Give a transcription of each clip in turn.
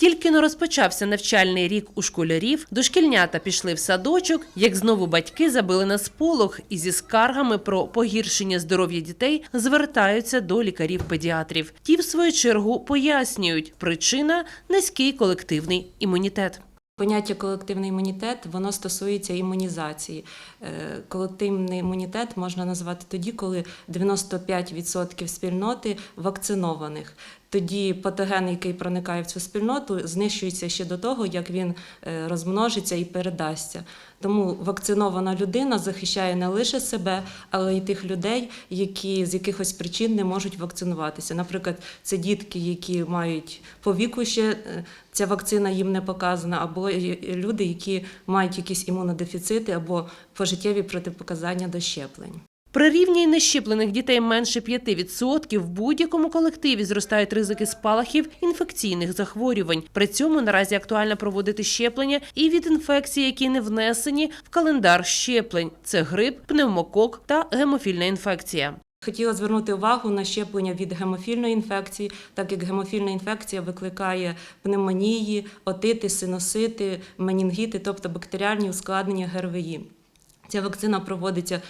Тільки но розпочався навчальний рік у школярів, дошкільнята пішли в садочок, як знову батьки забили на сполох і зі скаргами про погіршення здоров'я дітей звертаються до лікарів-педіатрів. Ті, в свою чергу, пояснюють, причина низький колективний імунітет. Поняття колективний імунітет воно стосується імунізації. Е, Колективний імунітет можна назвати тоді, коли 95% спільноти вакцинованих. Тоді патоген, який проникає в цю спільноту, знищується ще до того, як він е, розмножиться і передасться. Тому вакцинована людина захищає не лише себе, але й тих людей, які з якихось причин не можуть вакцинуватися. Наприклад, це дітки, які мають по віку ще е, ця вакцина їм не показана, або люди, які мають якісь імунодефіцити або пожиттєві протипоказання до щеплень. При рівні нещеплених дітей менше 5% в будь-якому колективі зростають ризики спалахів інфекційних захворювань. При цьому наразі актуально проводити щеплення і від інфекцій, які не внесені в календар щеплень. Це грип, пневмокок та гемофільна інфекція. Хотіла звернути увагу на щеплення від гемофільної інфекції, так як гемофільна інфекція викликає пневмонії, отити, синусити, менінгіти, тобто бактеріальні ускладнення ГРВІ. Ця вакцина проводиться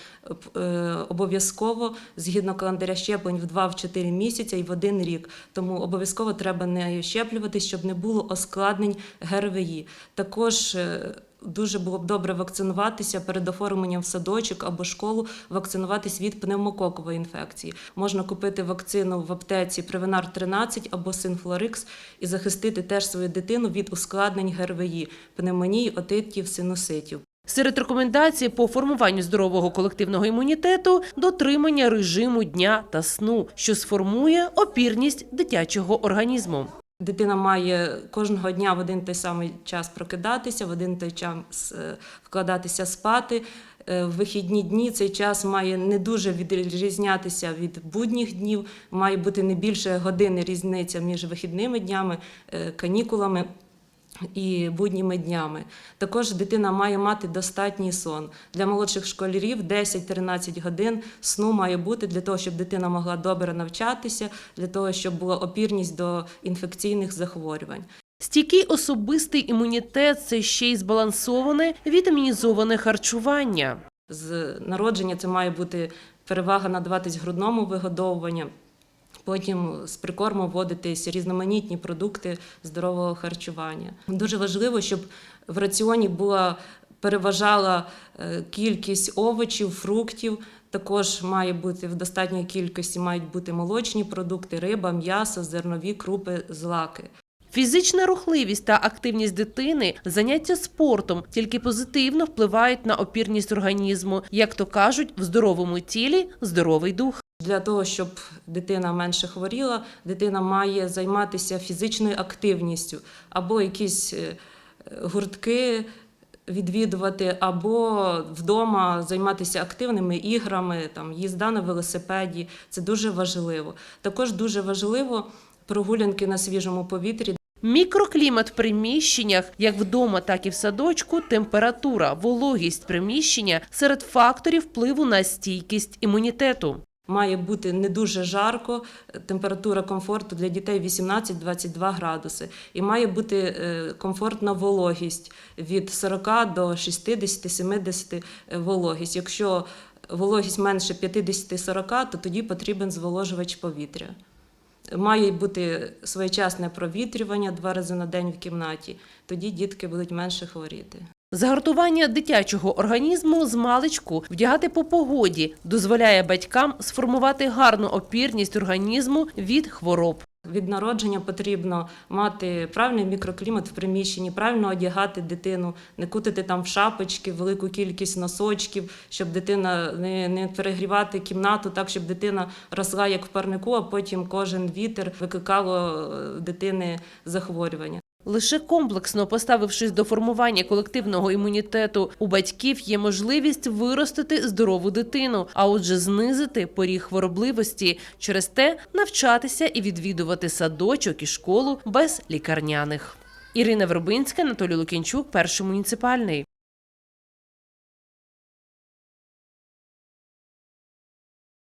е, обов'язково згідно календаря щеплень в 2-4 місяці і в один рік. Тому обов'язково треба не щеплюватись, щоб не було оскладнень ГРВІ. Також е, Дуже було б добре вакцинуватися перед оформленням в садочок або школу, вакцинуватись від пневмококової інфекції. Можна купити вакцину в аптеці Превенар 13 або Синфлорикс і захистити теж свою дитину від ускладнень ГРВІ, пневмонії, отитів, синуситів. Серед рекомендацій по формуванню здорового колективного імунітету дотримання режиму дня та сну, що сформує опірність дитячого організму. Дитина має кожного дня в один той самий час прокидатися, в один той час е, вкладатися спати. Е, В вихідні дні цей час має не дуже відрізнятися від будніх днів, має бути не більше години різниця між вихідними днями, е, канікулами. І будніми днями також дитина має мати достатній сон для молодших школярів 10-13 годин сну має бути для того, щоб дитина могла добре навчатися, для того, щоб була опірність до інфекційних захворювань. Стійкий особистий імунітет це ще й збалансоване вітамінізоване харчування. З народження це має бути перевага надаватись грудному вигодовуванню. Потім з прикорму вводитись різноманітні продукти здорового харчування. Дуже важливо, щоб в раціоні була переважала е, кількість овочів, фруктів. Також має бути в достатній кількості мають бути молочні продукти, риба, м'ясо, зернові, крупи, злаки. Фізична рухливість та активність дитини, заняття спортом тільки позитивно впливають на опірність організму. Як то кажуть, в здоровому тілі здоровий дух. Для того, щоб дитина менше хворіла, дитина має займатися фізичною активністю або якісь е, гуртки відвідувати, або вдома займатися активними іграми, там їзда на велосипеді. Це дуже важливо. Також дуже важливо прогулянки на свіжому повітрі. Мікроклімат в приміщеннях, як вдома, так і в садочку, температура, вологість приміщення серед факторів впливу на стійкість імунітету. Має бути не дуже жарко, температура комфорту для дітей 18-22 градуси. І має бути е, комфортна вологість від 40 до 60-70 вологість. Якщо вологість менше 50-40, то тоді потрібен зволожувач повітря. Має бути своєчасне провітрювання два рази на день в кімнаті, тоді дітки будуть менше хворіти. Загартування дитячого організму з маличку вдягати по погоді дозволяє батькам сформувати гарну опірність організму від хвороб. Від народження потрібно мати правильний мікроклімат в приміщенні, правильно одягати дитину, не кутати там в шапочки, велику кількість носочків, щоб дитина не, не перегрівати кімнату, так щоб дитина росла як в парнику, а потім кожен вітер викликало е, дитини захворювання. Лише комплексно поставившись до формування колективного імунітету, у батьків є можливість виростити здорову дитину, а отже, знизити поріг хворобливості, через те навчатися і відвідувати садочок і школу без лікарняних. Ірина Вербинська, Анатолій Лукінчук, перший муніципальний.